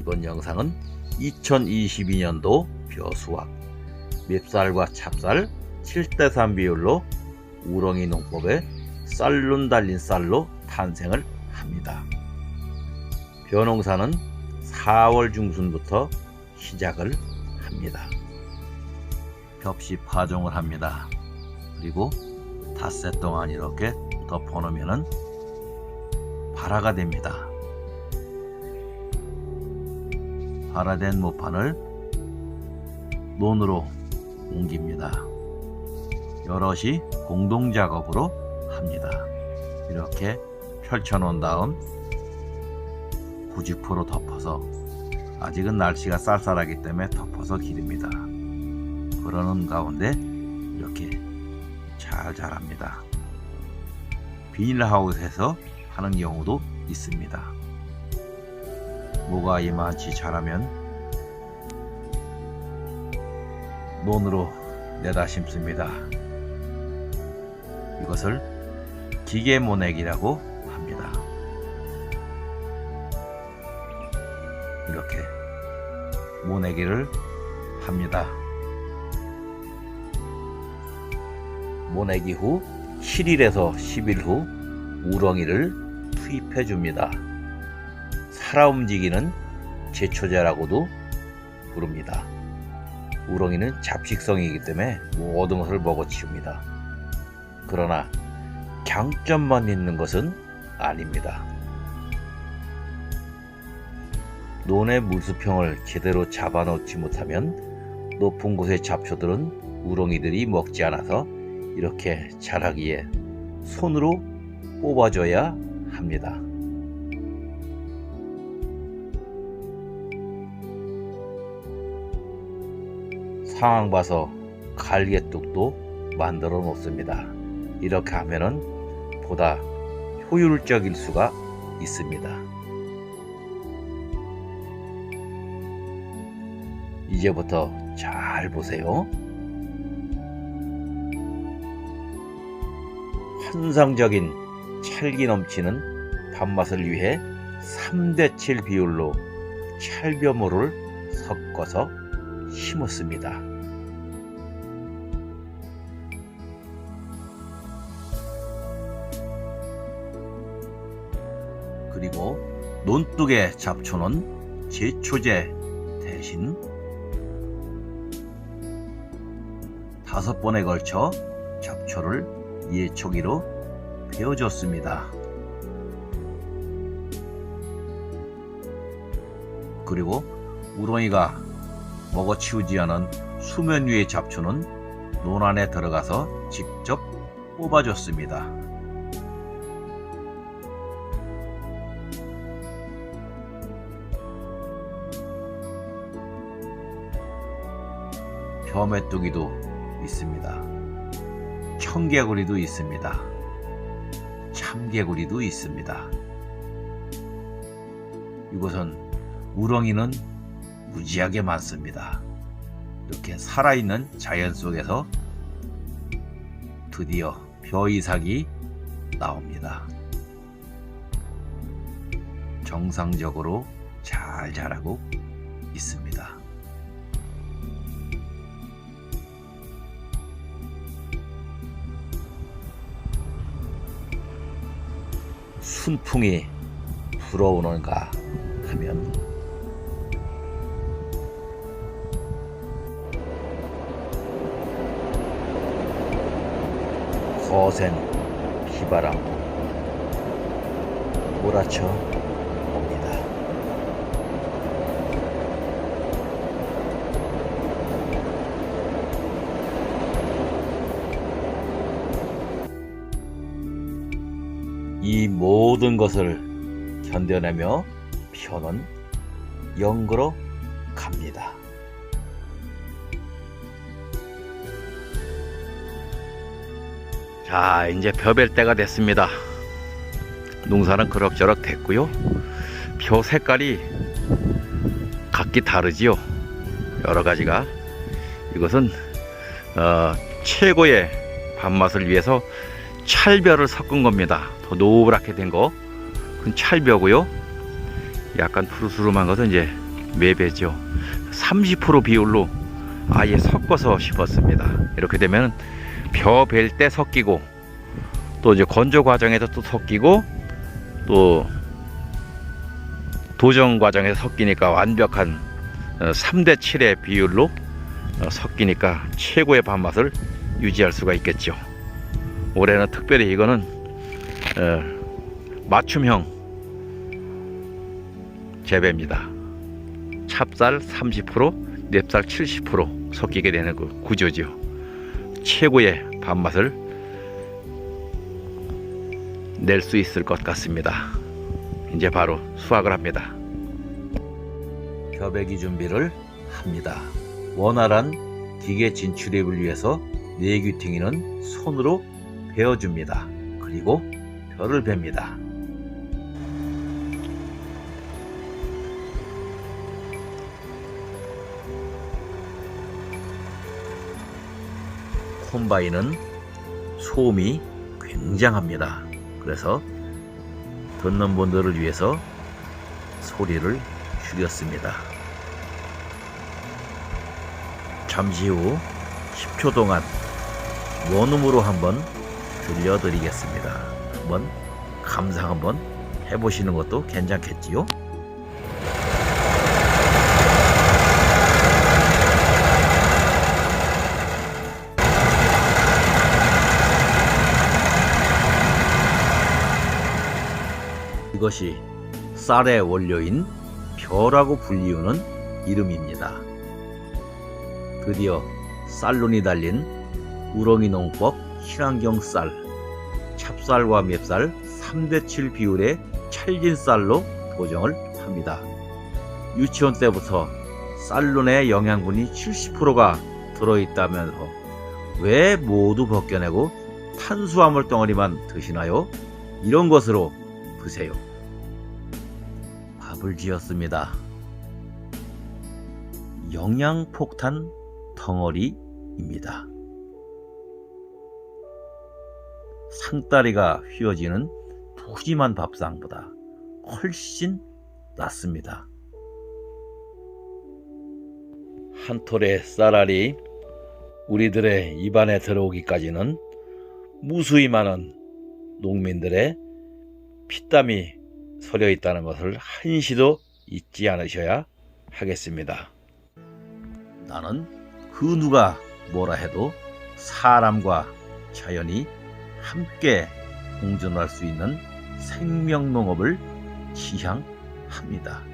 이번 영상은 2022년도 벼수확 맵쌀과 찹쌀 7대3 비율로 우렁이 농법에 쌀룬 달린 쌀로 탄생을 합니다. 벼농사는 4월 중순부터 시작을 합니다. 겹시 파종을 합니다. 그리고 닷새 동안 이렇게 덮어놓으면 발화가 됩니다. 발화된 모판을 논으로 옮깁니다. 여럿이 공동 작업으로 합니다. 이렇게 펼쳐놓은 다음 구직포로 덮어서 아직은 날씨가 쌀쌀하기 때문에 덮어서 기릅니다. 그러는 가운데 이렇게 잘 자랍니다. 비닐하우스에서 하는 경우도 있습니다. 뭐가 이만치 자라면 논으로 내다 심습니다. 이것을 기계 모내기라고 합니다. 이렇게 모내기를 합니다. 모내기 후 7일에서 10일 후 우렁이를 투입해 줍니다. 살아 움직이는 제초제라고도 부릅니다. 우렁이는 잡식성이기 때문에 모든 것을 먹어치웁니다. 그러나 강점만 있는 것은 아닙니다. 논의 물수평을 제대로 잡아놓지 못하면 높은 곳의 잡초들은 우렁이들이 먹지 않아서 이렇게 자라기에 손으로 뽑아줘야 합니다. 상황 봐서 갈개뚝도 만들어 놓습니다. 이렇게 하면은 보다 효율적일 수가 있습니다. 이제부터 잘 보세요. 환상적인 찰기 넘치는 밥맛을 위해 3대7 비율로 찰벼물을 섞어서 심었습니다. 그리고 논둑의 잡초는 제초제 대신 다섯 번에 걸쳐 잡초를 예초기로 베어줬습니다. 그리고 우렁이가 먹어치우지 않은 수면 위의 잡초는 논 안에 들어가서 직접 뽑아줬습니다. 벼메뚜기도 있습니다. 청개구리도 있습니다. 참개구리도 있습니다. 이곳은 우렁이는 무지하게 많습니다. 이렇게 살아있는 자연 속에서 드디어 벼 이삭이 나옵니다. 정상적으로 잘 자라고 있습니다. 순풍이 불어오는가 하면 거센 비바람 몰아쳐 이 모든 것을 견뎌내며 표는 영구로 갑니다. 자, 이제 벼벨 때가 됐습니다. 농사는 그럭저럭 됐고요. 벼 색깔이 각기 다르지요. 여러 가지가 이것은 어, 최고의 밥맛을 위해서 찰벼를 섞은 겁니다. 더 노랗게 된 거, 그건 찰벼고요. 약간 푸르스름한 것은 이제 4배죠. 30% 비율로 아예 섞어서 심었습니다. 이렇게 되면 벼 벨 때 섞이고 또 이제 건조 과정에서 또 섞이고 또 도정 과정에서 섞이니까 완벽한 3대 7의 비율로 어, 섞이니까 최고의 밥맛을 유지할 수가 있겠죠. 올해는 특별히 이거는 어, 맞춤형 재배입니다. 찹쌀 30%, 냅쌀 70% 섞이게 되는 그 구조죠. 최고의 밥맛을 낼 수 있을 것 같습니다. 이제 바로 수확을 합니다. 벼베기 준비를 합니다. 원활한 기계 진출입을 위해서 내귀퉁이는 손으로 베어줍니다. 그리고 벼를 뱁니다. 콤바인은 소음이 굉장합니다. 그래서 듣는 분들을 위해서 소리를 줄였습니다. 잠시 후 10초 동안 원음으로 한번 들려드리겠습니다. 한번 감상 한번 해보시는 것도 괜찮겠지요? 이것이 쌀의 원료인 벼라고 불리우는 이름입니다. 드디어 쌀론이 달린 우렁이 농법 친환경 쌀, 찹쌀과 맵쌀 3대7 비율의 찰진 쌀로 도정을 합니다. 유치원 때부터 쌀론의 영양분이 70%가 들어있다면서 왜 모두 벗겨내고 탄수화물 덩어리만 드시나요? 이런 것으로 드세요. 밥을 지었습니다. 영양폭탄 덩어리입니다. 상다리가 휘어지는 푸짐한 밥상보다 훨씬 낫습니다. 한 톨의 쌀알이 우리들의 입안에 들어오기까지는 무수히 많은 농민들의 피땀이 서려 있다는 것을 한시도 잊지 않으셔야 하겠습니다. 나는 그 누가 뭐라 해도 사람과 자연이 함께 공존할 수 있는 생명농업을 지향합니다.